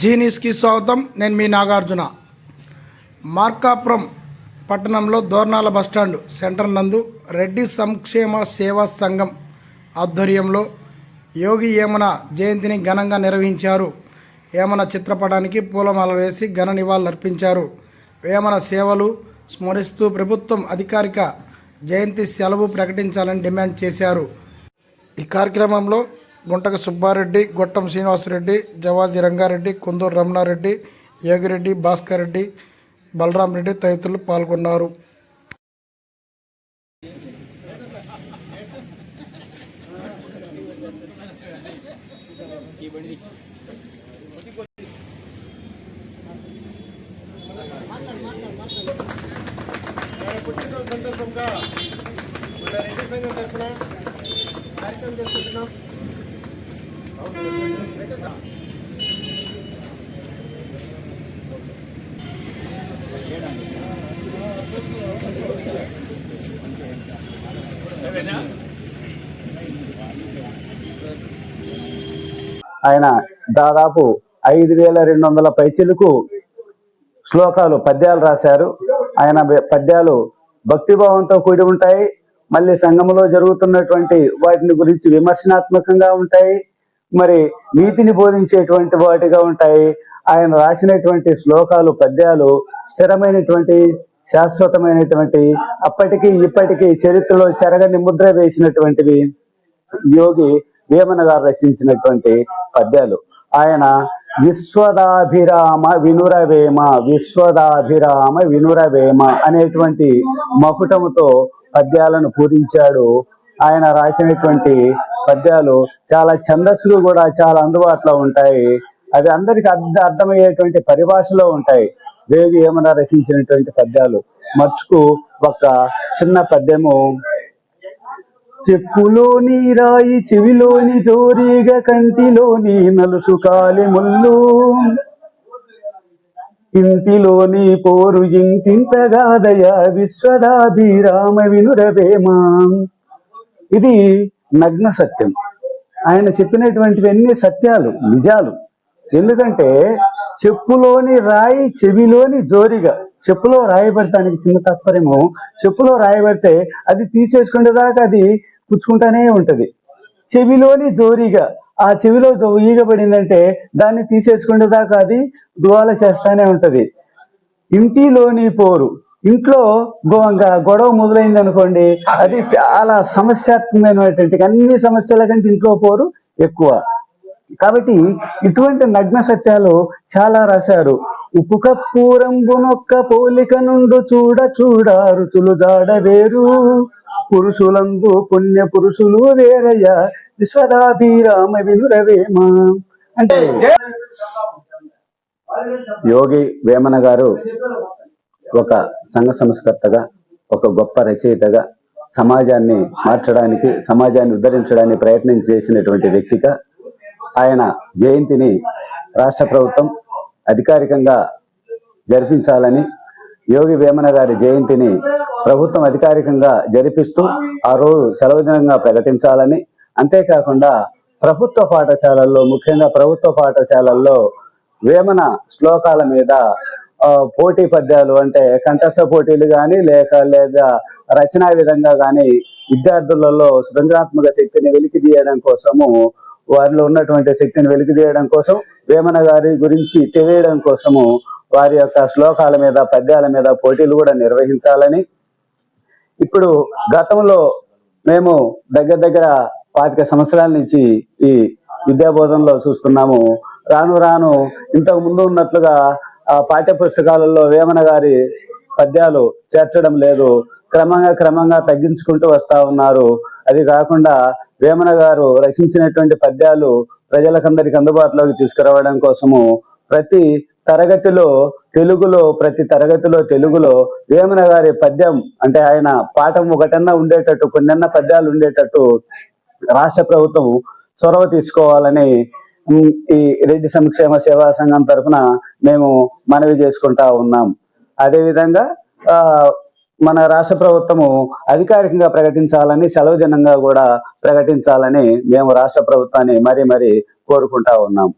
జీనీస్కి స్వాగతం. నేను మీ నాగార్జున. మార్కాపురం పట్టణంలో దోర్నాల బస్టాండ్ సెంటర్ నందు రెడ్డి సంక్షేమ సేవా సంఘం ఆధ్వర్యంలో యోగి ఏమన జయంతిని ఘనంగా నిర్వహించారు. ఏమన చిత్రపటానికి పూలమాల వేసి ఘన నివాళులర్పించారు. వేమన సేవలు స్మరిస్తూ ప్రభుత్వం అధికారిక జయంతి సెలవు ప్రకటించాలని డిమాండ్ చేశారు. ఈ కార్యక్రమంలో గుంటక సుబ్బారెడ్డి గొట్టం శ్రీనివాసరెడ్డి జవాజీ రంగారెడ్డి కుందూరు రమణారెడ్డి యోగిరెడ్డి భాస్కర్ రెడ్డి బలరాం రెడ్డి తదితరులు పాల్గొన్నారు. సందర్భంగా మన రెడ్డి సంఘం తరఫున కార్యక్రమం చేసుకుంటున్నాం ఆయన దాదాపు ఐదు వేల రెండు వందల పైచిలకు శ్లోకాలు పద్యాలు రాశారు. ఆయన పద్యాలు భక్తిభావంతో కూడి ఉంటాయి. మళ్ళీ సంఘంలో జరుగుతున్నటువంటి వాటిని గురించి విమర్శనాత్మకంగా ఉంటాయి. మరి నీతిని బోధించేటువంటి వాటిగా ఉంటాయి. ఆయన రాసినటువంటి శ్లోకాలు పద్యాలు స్థిరమైనటువంటి శాశ్వతమైనటువంటి అప్పటికి ఇప్పటికీ చరిత్రలో చెరగని ముద్ర వేసినటువంటివి యోగి వేమన గారు రచించినటువంటి పద్యాలు. ఆయన విశ్వదాభిరామ వినురవేమ విశ్వదాభిరామ వినురవేమ అనేటువంటి మకుటముతో పద్యాలను పూరించాడు. ఆయన రాసినటువంటి పద్యాలు చాలా ఛందస్సులు కూడా చాలా అందుబాటులో ఉంటాయి. అవి అందరికి అర్థ అర్థమయ్యేటువంటి పరిభాషలో ఉంటాయి. దేవి ఏమన్నా రచించినటువంటి పద్యాలు. మచ్చుకు ఒక చిన్న పద్యము. చెప్పులోని రాయి చెవిలోని జోరీగా కంటిలోని నలుసు కాలి ముళ్ళు. ఇంటిలోని పోరు ఇంతింతగాదయ విశ్వదాభిరామ వినురవేమా. ఇది నగ్న సత్యం. ఆయన చెప్పినటువంటివన్నీ సత్యాలు నిజాలు. ఎందుకంటే చెప్పులోని రాయి చెవిలోని జోరిగా చెప్పులో రాయబడటానికి చిన్న తత్పర్యము. చెప్పులో రాయబడితే అది తీసేసుకునే దాకా అది పుచ్చుకుంటానే ఉంటది. చెవిలోని జోరిగా ఆ చెవిలో జో- ఈగ పడిందంటే దాన్ని తీసేసుకునే దాకా అది దువాల చేస్తానే ఉంటది. ఇంటిలోని పోరు ఇంట్లో గో- గొడవ మొదలైంది అనుకోండి అది చాలా సమస్యాత్మకమైనటువంటి అన్ని సమస్యల కంటే ఇంట్లో పోరు ఎక్కువ. కాబట్టి ఇటువంటి నగ్న సత్యాలు చాలా రాశారు. ఉప్పు కప్పూరంబునొక్క పోలిక నుండు చూడ చూడ రుచులు జాడ వేరు. పురుషులందు పుణ్య పురుషులు వేరయ్య విశ్వదాభిరామ వినురవేమ. అంటే యోగి వేమన గారు ఒక సంఘ సంస్కర్తగా ఒక గొప్ప రచయితగా సమాజాన్ని మార్చడానికి సమాజాన్ని ఉద్ధరించడానికి ప్రయత్నం చేసినటువంటి వ్యక్తిగా ఆయన జయంతిని రాష్ట్ర ప్రభుత్వం అధికారికంగా జరిపించాలని యోగి వేమన గారి జయంతిని ప్రభుత్వం అధికారికంగా జరిపిస్తూ ఆ రోజు సెలవు దినంగా ప్రకటించాలని. అంతేకాకుండా ప్రభుత్వ పాఠశాలల్లో ముఖ్యంగా ప్రభుత్వ పాఠశాలల్లో వేమన శ్లోకాల మీద పోటీ పద్యాలు అంటే కంఠస్థ పోటీలు కానీ లేక లేదా రచనా విధంగా కానీ విద్యార్థులలో సృజనాత్మక శక్తిని వెలికి తీయడం కోసము వారిలో ఉన్నటువంటి శక్తిని వెలికి తీయడం కోసం వేమన గారి గురించి తెలియడం కోసము వారి యొక్క శ్లోకాల మీద పద్యాల మీద పోటీలు కూడా నిర్వహించాలని. ఇప్పుడు గతంలో మేము దగ్గర దగ్గర పాతిక సంవత్సరాల నుంచి ఈ విద్యాబోధనలో చూస్తున్నాము. రాను రాను ఇంతకు ముందు ఉన్నట్లుగా పాఠ్య పుస్తకాలలో వేమన గారి పద్యాలు చేర్చడం లేదు. క్రమంగా క్రమంగా తగ్గించుకుంటూ వస్తా ఉన్నారు. అది కాకుండా వేమన గారు రచించినటువంటి పద్యాలు ప్రజలకందరికి అందుబాటులోకి తీసుకురావడం కోసము ప్రతి తరగతిలో తెలుగులో ప్రతి తరగతిలో తెలుగులో వేమన గారి పద్యం అంటే ఆయన పాఠం ఒకటన్నా ఉండేటట్టు కొన్నెన్న పద్యాలు ఉండేటట్టు రాష్ట్ర ప్రభుత్వం చొరవ తీసుకోవాలని ఈ రెడ్డి సంక్షేమ సేవా సంఘం తరఫున మేము మనవి చేసుకుంటా ఉన్నాం. అదేవిధంగా ఆ మన రాష్ట్ర ప్రభుత్వము అధికారికంగా ప్రకటించాలని సెలవు దినంగా కూడా ప్రకటించాలని మేము రాష్ట్ర ప్రభుత్వాన్ని మరీ మరీ కోరుకుంటా ఉన్నాం.